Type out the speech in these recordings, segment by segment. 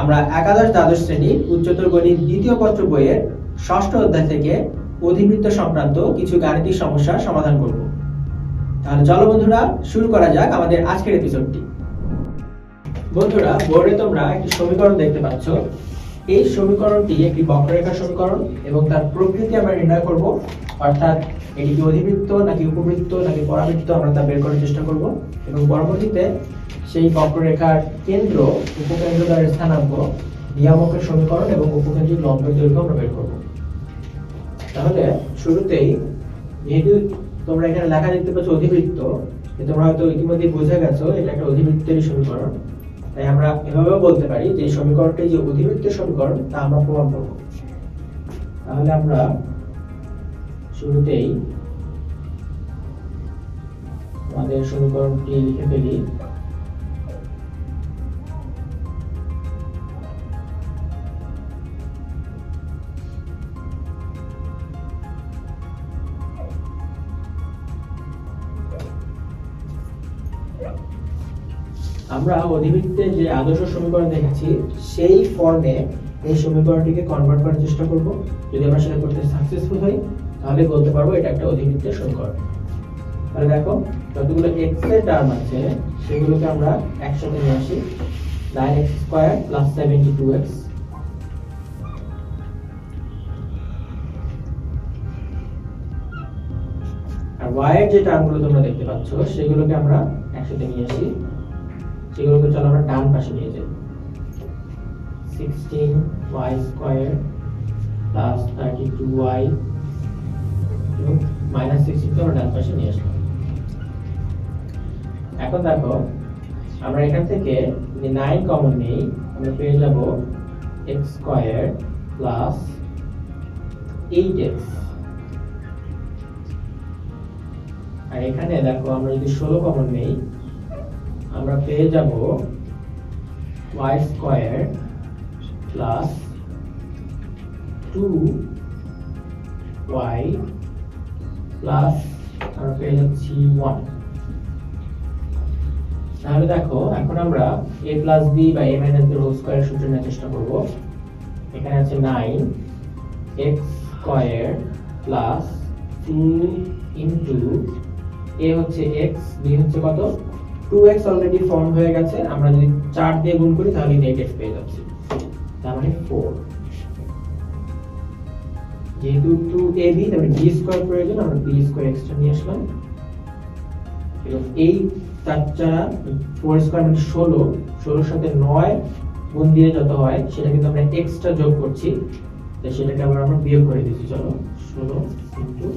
আমরা একাদশ দ্বাদশ শ্রেণি উচ্চতর গণিত দ্বিতীয় পত্র বইয়ের ষষ্ঠ অধ্যায় থেকে অধিবৃত্ত সংক্রান্ত কিছু গাণিতিক সমস্যার সমাধান করব। তাহলে চলো বন্ধুরা, শুরু করা যাক আমাদের আজকের এপিসোডটি বন্ধুরা, বোর্ডে তোমরা একটি সমীকরণ দেখতে পাচ্ছ। এই সমীকরণটি একটি বক্ররেখার সমীকরণ এবং তার প্রকৃতি আমরা নির্ণয় করব। অর্থাৎ এটি কি অধিবৃত্ত নাকি উপবৃত্ত নাকি পরাবৃত্ত আমরা তা বের করার চেষ্টা করব এবং পরবর্তীতে সেই বক্ররেখার কেন্দ্র, উপকেন্দ্র দ্বারা স্থানাঙ্ক, নিয়ামকের সমীকরণ এবং উপকেন্দ্রিক লম্বের দৈর্ঘ্য আমরা বের করব। তাহলে শুরুতেই যেহেতু তোমরা এখানে লেখা দেখতে পাচ্ছ অধিবৃত্ত তোমরা হয়তো ইতিমধ্যে বুঝে গেছো, এটা একটা অধিবৃত্তের সমীকরণ। তাই আমরা এভাবেও বলতে পারি যে সমীকরণটি যে অধিবৃত্তের সমীকরণ, তা আমরা প্রমাণ করব। তাহলে আমরা শুরুতেই আমাদের সমীকরণটি লিখে ফেলি। আমরা অধিবৃত্তের যে আদর্শ সমীকরণ দেখেছি, সেই ফর্মে এই সমীকরণটিকে কনভার্ট করার চেষ্টা করব। যদি আমরা সেটা করতে সাকসেসফুল হই, তাহলে বলতে পারব এটা একটা অধিবৃত্তের সমীকরণ। তাহলে দেখো, যতগুলো এক্সের টার্ম আছে, সেগুলোকে আমরা একসাথে নিয়ে আসি। Nine x square plus seventy two x আর y এর যে টার্মগুলো তোমরা দেখতে পাচ্ছ, সেগুলোকে আমরা একসাথে নিয়ে আসি। সেগুলোকে চলো আমরা ডান পাশে নিয়ে যাই। Sixteen y square plus thirty two y minus সিক্সটিনকে আমরা ডান পাশে নিয়ে আসলাম। এখন দেখো, আমরা এখান থেকে যদি নাইন কমন নেই, আমরা পেয়ে যাব x square plus eight x আর এখানে দেখো, আমরা যদি ষোলো কমন নেই আমরা পেয়ে যাব y square plus two y plus আমরা পেয়ে যাচ্ছি ওয়ান তাহলে দেখো, এখন আমরা a প্লাস বি বা a minus B whole square সূত্র নেওয়ার চেষ্টা করব। এখানে আছে nine x square plus two into a হচ্ছে এক্স বি হচ্ছে কত? টু এক্স অলরেডি ফর্ম হয়ে গেছে। আমরা যদি চার দিয়ে গুণ করি, তাহলে এক্স পেয়ে যাচ্ছি। তার মানে ফোর যেহেতু টু এ বি তারপরে বি স্কোয়ার প্রয়োজন আমরা বি স্কোয়ার এক্সট্রা নিয়ে আসলাম। এবং এই চারটা ফোর স্কোয়ার মানে ষোলো। ষোলোর সাথে নয় গুণ দিয়ে যত হয় সেটা কিন্তু আমরা এক্সট্রা যোগ করছি। তো সেটাকে আবার আমরা বিয়োগ করে দিচ্ছি চলো, ষোলো ইন্টু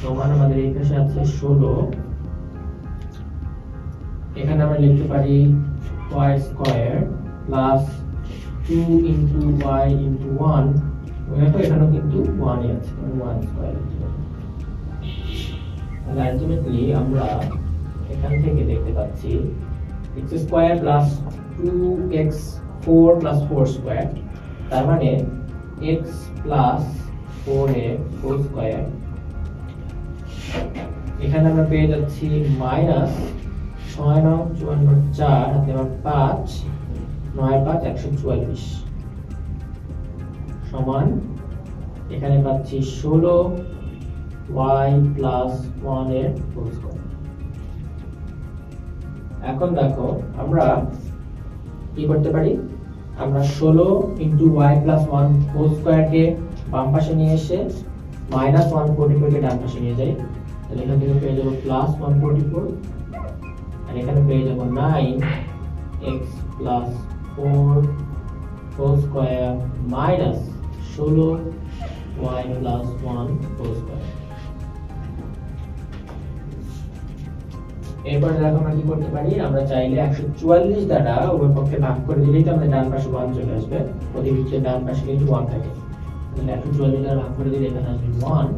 সমান আমাদের এই পাশে আছে ষোলো। এখানে আমরা লিখতে পারি y square plus two into y into one দেখো এখানেও কিন্তু ওয়ানই আছে মানে ওয়ান স্কয়ার তাহলে আলটিমেটলি আমরা এখান থেকে দেখতে পাচ্ছি x square plus two x four plus four square তার মানে এক্স প্লাস ফোর এ ফোর স্কয়ার এখানে আমরা পেয়ে যাচ্ছি মাইনাস ছয় নং চুয়ান্ন চার, হাতে আমার পাঁচ, নয় পাঁচ, একশো চুয়াল্লিশ। সমান, এখানে পাচ্ছি ষোলো ওয়াই প্লাস ওয়ান এখন দেখো, আমরা কি করতে পারি? আমরা ষোলো into y plus one whole স্কোয়ারকে বাম পাশে নিয়ে এসে মাইনাস ওয়ান ফোর্টি ফোরকে ডান পাশে নিয়ে যাই। তাহলে এখান থেকে পেয়ে যাব প্লাস ওয়ান ফোর্টি ফোর। আর এখানে পেয়ে যাব nine x plus four whole square minus ষোলো ওয়াই প্লাস এরপর দেখো আমরা কি করতে পারি? আমরা চাইলে একশো চুয়াল্লিশ দ্বারা উভয় পক্ষে ভাগ করে দিলেই তো আমাদের ডান পাশে ওয়ান চলে আসবে। অধিবৃত্তের ডান পাশে কিন্তু ওয়ান থাকে। তাহলে একশো চুয়াল্লিশ দ্বারা ভাগ করে দিলে এখানে আসবে ওয়ান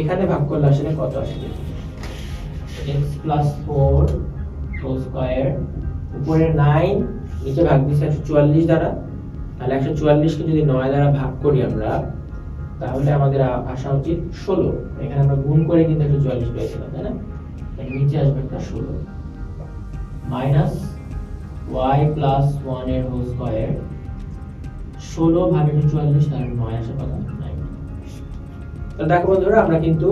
এখানে ভাগ করলে আসলে কত আসবে এক্স প্লাস ফোর স্কোয়ার উপরে নাইন নিচে ভাগ দিচ্ছে একশো চুয়াল্লিশ দ্বারা। তাহলে একশো চুয়াল্লিশকে যদি নয় দ্বারা ভাগ করি আমরা, তাহলে আমাদের আসা উচিত ষোলো। এখানে আমরা গুণ করে কিন্তু একশো চুয়াল্লিশ পেয়েছিলাম, তাই না? নিচে আসবে একটা ষোলো। মাইনাস ওয়াই প্লাস ওয়ানের হোল স্কোয়ার ষোলো ভাগ একশো চুয়াল্লিশ, তাহলে নয় আসে কথা নাইন তো দেখো বন্ধুরা, আমরা কিন্তু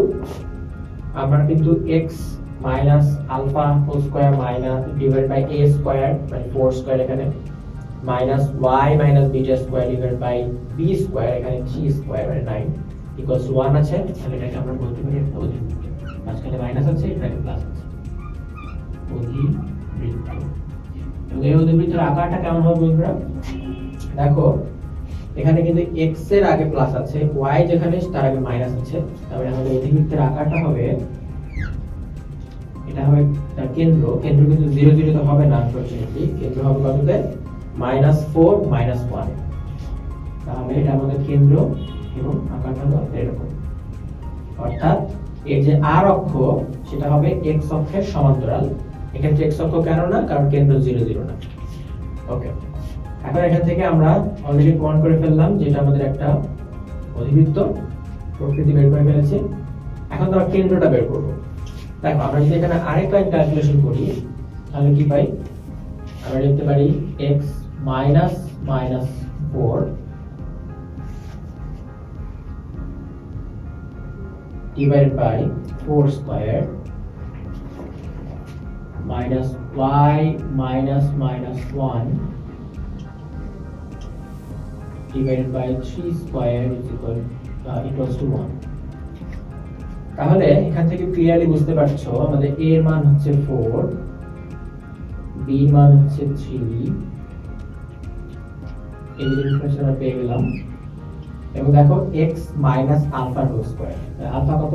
আমরা কিন্তু x minus alpha whole square minus divide by a square মানে ফোর স্কোয়ার এখানে। Minus y minus beta square divide by B square এখানে থ্রি স্কোয়ার মানে নাইন ইকুয়ালস ওয়ান আছে। তাহলে এটাকে আমরা বলতে পারি একটা অধিবৃত্ত মাঝখানে মাইনাস আছে, এখানে প্লাস আছে। অধিবৃত্ত। এই অধিবৃত্তের আকারটা কেমন হবে বন্ধুরা? দেখো, এখানে কিন্তু x এর আগে প্লাস আছে, y যেখানে তার আগে মাইনাস আছে। তাহলে আমাদের অধিবৃত্তের আকারটা হবে এটা হবে তার কেন্দ্র। কেন্দ্র কিন্তু জিরো জিরো তো হবে না আনফরচুনেটলি কেন্দ্র হবে কততে? মাইনাস ফোর মাইনাস ওয়ান তাহলে এটা আমাদের কেন্দ্র এবং আকারটা হবে এরকম। অর্থাৎ এর যে আর অক্ষ, সেটা হবে x অক্ষের সমান্তরাল। এক্ষেত্রে x অক্ষ কেন না? কারণ কেন্দ্র জিরো জিরো না। ওকে এখন এখান থেকে আমরা অলরেডি প্রমাণ করে ফেললাম, যেটা আমাদের একটা অধিবৃত্ত। প্রকৃতি বের করে ফেলেছি। এখন তো আমরা কেন্দ্রটা বের করব। দেখো আমরা যদি এখানে আরেক লাইন ক্যালকুলেশন করি তাহলে কি পাই আমরা লিখতে পারি x minus minus four divided by 4 square minus y 1 divided by 3 square is equal uh, equals to 1 তাহলে এখান থেকে ক্লিয়ারলি বুঝতে পারছ আমাদের এ এর মান হচ্ছে 4 বি মান হচ্ছে 3 এই আমরা পেয়ে গেলাম। এবং দেখো x minus alpha whole square alpha কত?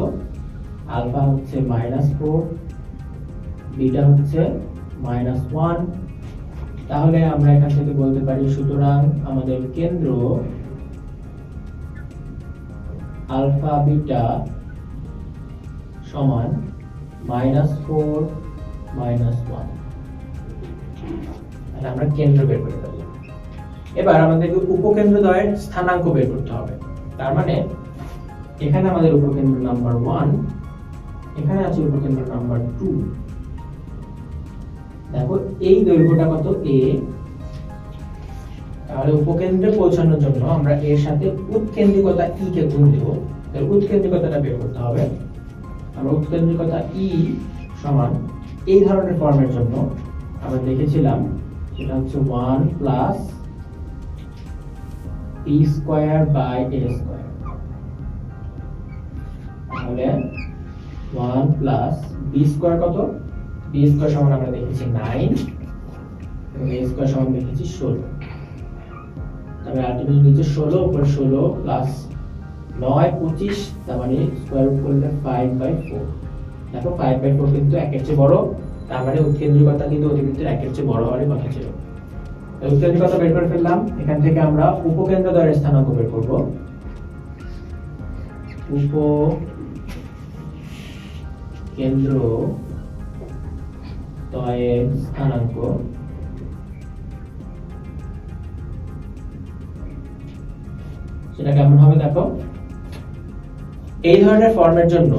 আলফা হচ্ছে মাইনাস ফোর বিটা হচ্ছে মাইনাস ওয়ান তাহলে আমরা এখান থেকে বলতে পারি সুতরাং আমাদের কেন্দ্র আলফা বিটা সমান মাইনাস ফোর মাইনাস ওয়ান তাহলে আমরা কেন্দ্র বের করে ফেললাম। এবার আমাদেরকে উপকেন্দ্রদ্বয়ের স্থানাঙ্ক বের করতে হবে। তার মানে এখানে আমাদের উপকেন্দ্র নাম্বার ওয়ান এখানে আছে উপকেন্দ্র নাম্বার টু দেখো, এই দৈর্ঘ্যটা কত? এ তাহলে উপকেন্দ্রে পৌঁছানোর জন্য আমরা এর সাথে উৎকেন্দ্রিকতা ই কে গুণ দেব। তাহলে উৎকেন্দ্রিকতাটা বের করতে হবে। আমরা উৎকেন্দ্রিকতা ই সমান এই ধরনের ফর্মের জন্য আমরা দেখেছিলাম সেটা হচ্ছে one plus P square by a square তাহলে ওয়ান প্লাস বি স্কোয়ার কত? বি স্কোয়ার সমান আমরা দেখেছি নাইন এবং এ স্কোয়ার সমান দেখেছি ষোলো। তবে আলটিমেটলি নিচে ষোলো, উপরে ষোলো প্লাস নয় পঁচিশ, তার মানে স্কোয়ার রুট করলে ফাইভ বাই ফোর দেখো ফাইভ বাই ফোর কিন্তু একের চেয়ে বড়, তার মানে উৎকেন্দ্রিকতা কিন্তু অতিবৃত্তের একের চেয়ে বড় হওয়ারই কথা ছিল। উৎকেন্দ্রিকতা বের করে ফেললাম, এখান থেকে আমরা উপকেন্দ্র দ্বয়ের স্থানাঙ্ক বের করব। উপ কেন্দ্র দ্বয়ের স্থানাঙ্ক সেটা কেমন হবে দেখো? এই ধরনের ফর্মের জন্য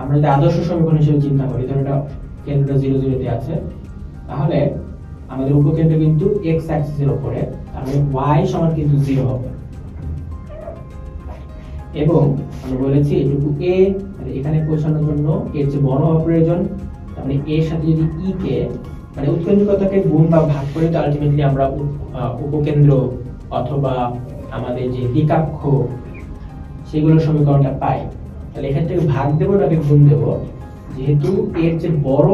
আমরা যদি আদর্শ সমীকরণ হিসেবে চিন্তা করি ধরো এটা কেন্দ্রটা জিরো জিরোতে আছে, তাহলে আমাদের উপকেন্দ্র কিন্তু এক্স অ্যাক্সিসের উপরে তাহলে y সমান কিন্তু জিরো হবে। এবং আমরা বলেছি এটুকু মানে এখানে পৌঁছানোর জন্য এর যে বড় হওয়া প্রয়োজন। তার মানে এর সাথে যদি ই কে মানে উৎকেন্দ্রিকতাকে গুণ বা ভাগ করে, তো আলটিমেটলি আমরা উপকেন্দ্র অথবা আমাদের যে দ্বিকাক্ষ সেগুলোর সমীকরণটা পাই। তাহলে এখান থেকে ভাগ দেবো নাকি গুণ দেবো। যেহেতু এর যে বড়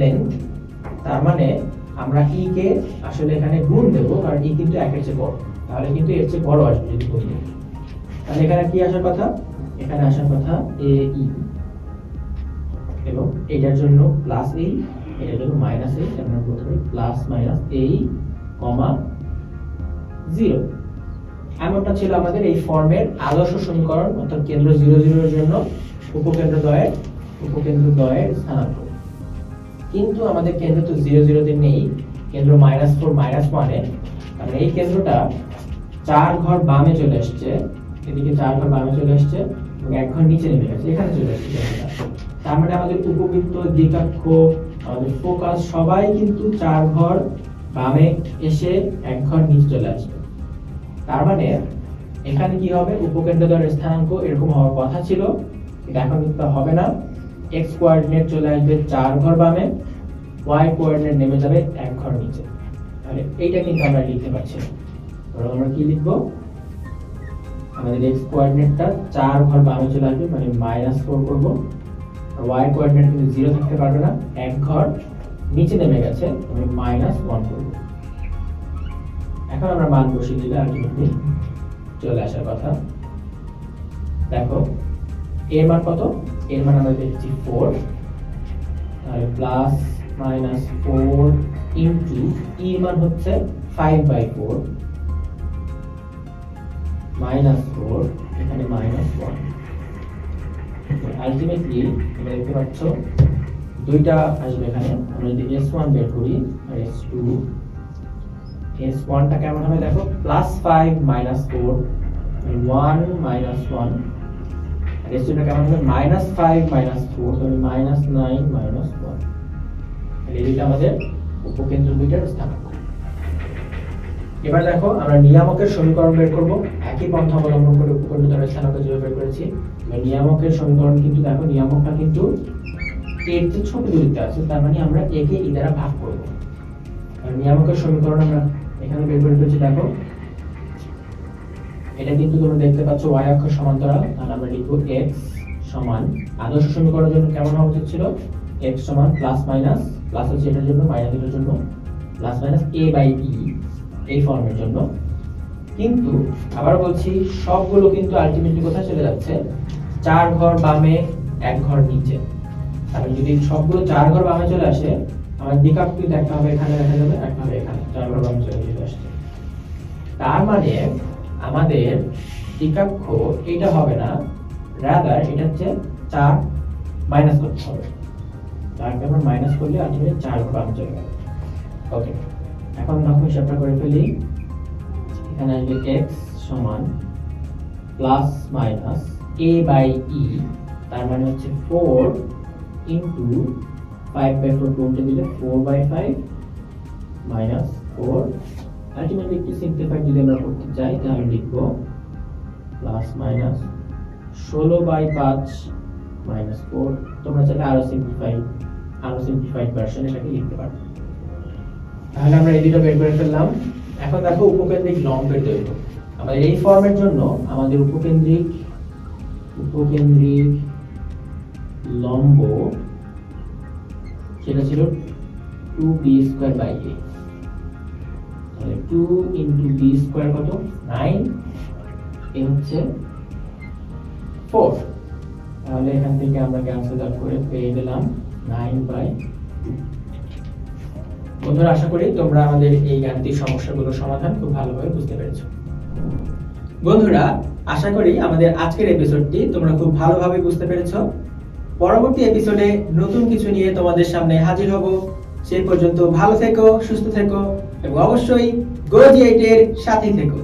লেন্থ তার মানে আমরা ই কে আসলে এখানে গুণ দেবো, কারণ ই কিন্তু একের চেয়ে বড়। তাহলে কিন্তু এর চেয়ে বড় আসবে যদি গুণ তাহলে এখানে কি আসার কথা? এখানে আসার কথা এ ই এবং এটার জন্য প্লাস এই এটার জন্য মাইনাস এই আমরা প্রথমে প্লাস মাইনাস এই কমা জিরো এমনটা ছিল আমাদের এই ফর্মের আদর্শ সমীকরণ, অর্থাৎ কেন্দ্র জিরো জিরোর জন্য উপকেন্দ্র দ্বয়ের উপকেন্দ্র দ্বয়ের স্থানাঙ্ক। কিন্তু আমাদের কেন্দ্র তো জিরো জিরোতে নেই, কেন্দ্র মাইনাস ফোর মাইনাস ওয়ানে। কারণ এই কেন্দ্রটা চার ঘর বামে চলে আসছে, এদিকে চার ঘর বামে চলে আসছে এবং এক ঘর নিচে নেমে গেছে, এখানে চলে আসছে তার মানে আমাদের উপবৃত্ত দ্বিকাক্ষ আমাদের ফোকাস সবাই কিন্তু চার ঘর বামে এসে এক ঘর নিচে চলে আসবে। তার মানে এখানে কি হবে? উপকেন্দ্র স্থানাঙ্ক এরকম হওয়ার কথা ছিল। এটা এখন কিন্তু হবে না। এক্স কোঅর্ডিনেট চলে আসবে চার ঘর বামে ওয়াই কোঅর্ডিনেট নেমে যাবে এক ঘর নিচে। তাহলে এইটা কিন্তু আমরা লিখতে পারছি ধরো আমরা কি লিখব? আমাদের এক্স কোঅর্ডিনেটটা চার ঘর বামে চলে আসবে মানে মাইনাস ফোর করব। আর ওয়াই কোঅর্ডিনেট কিন্তু জিরো থাকতে পারবে না, এক ঘর নিচে নেমে গেছে, আমি মাইনাস ওয়ান করব। এখন আমরা মান বসিয়ে দিলে আলটিমেটলি চলে আসার কথা। দেখো, এর মান কত? এর মান আমরা দেখছি ফোর তাহলে প্লাস মাইনাস ফোর ইন্টু এর মান হচ্ছে five by four minus four এখানে মাইনাস ওয়ান আলটিমেটলি তোমরা দেখতে পাচ্ছ, দুইটা আসবে এখানে। আমরা যদি এস ওয়ান বের করি, আর এস টু এস ওয়ানটা কেমন হবে দেখো plus five minus four one minus one S টুটা কেমন হবে? মাইনাস ফাইভ মাইনাস ফোর তাহলে মাইনাস নাইন মাইনাস ওয়ান এই দুইটা আমাদের উপকেন্দ্র দুইটার স্থানাঙ্ক। এবার দেখো, আমরা নিয়ামকের সমীকরণ বের করব। একই পন্থা অবলম্বন করে উপকেন্দ্র দ্বয়ের স্থানাঙ্ক বের করেছি নিয়ামকের সমীকরণ কিন্তু দেখো, নিয়ামকটা কিন্তু এর ছোট দূরত্বে আছে, তার মানে আমরা একে ই দ্বারা ভাগ করব। নিয়ামকের সমীকরণ আমরা এখানে বের করে ফেলছি দেখো। এটা কিন্তু তোমরা দেখতে পাচ্ছ y অক্ষ সমান্তরাল, আর আমরা লিখব x সমান আদর্শ সমীকরণের জন্য কেমন হওয়া উচিত ছিল? x সমান প্লাস মাইনাস প্লাস হচ্ছে এটার জন্য মাইনাস এটার জন্য plus minus a by e এই ফর্মের জন্য। কিন্তু আবার বলছি, সবগুলো কিন্তু আলটিমেটলি কোথায় চলে যাচ্ছে? চার ঘর বামে, এক ঘর নিচে। তাহলে যদি সবগুলো চার ঘর বামে চলে আসে আমার কিন্তু একটা হবে এখানে দেখা যাবে একটা হবে এখানে, চার ঘর বামে চলে চলে আসছে। তার মানে আমাদের দ্বিকাক্ষ এটা হবে না রাদার এটা হচ্ছে চার মাইনাস করতে হবে। চারকে আমরা মাইনাস করলে আলটিমেট চার বামে চলে গেল ওকে এখন দেখো হিসাবটা করে ফেলি। এখানে আসবে এক্স সমান plus minus a by e তার মানে হচ্ছে four into five by four twenty দিলে four by five minus four ultimately একটু সিম্পলিফাই যদি আমরা করতে চাই, তাহলে লিখব প্লাস মাইনাস ষোলো বাই পাঁচ মাইনাস ফোর তোমরা চাইলে আরও সিম্পলিফাই আরও সিম্পলিফাইড ভার্সন এটাকে লিখতে পারো। তাহলে আমরা এই দুটো বের করে ফেললাম। এখন দেখো উপকেন্দ্রিক লম্বের দৈর্ঘ্য। আমাদের এই ফর্মের জন্য আমাদের উপকেন্দ্রিক উপকেন্দ্রিক লম্ব সেটা ছিল two B square by a তাহলে টু ইন্টু বি স্কোয়ার কত? নাইন এ হচ্ছে ফোর তাহলে এখান থেকে আমরা ক্যান্সেল আউট করে পেয়ে গেলাম নাইন বাই বন্ধুরা, আশা করি তোমরা আমাদের এই গাণিতিক সমস্যাগুলোর সমাধান খুব ভালোভাবে বুঝতে পেরেছ। বন্ধুরা, আশা করি আমাদের আজকের এপিসোডটি তোমরা খুব ভালোভাবে বুঝতে পেরেছ। পরবর্তী এপিসোডে নতুন কিছু নিয়ে তোমাদের সামনে হাজির হব। সেই পর্যন্ত ভালো থেকো, সুস্থ থেকো, এবং অবশ্যই গোজি এইটের সাথে থেকো।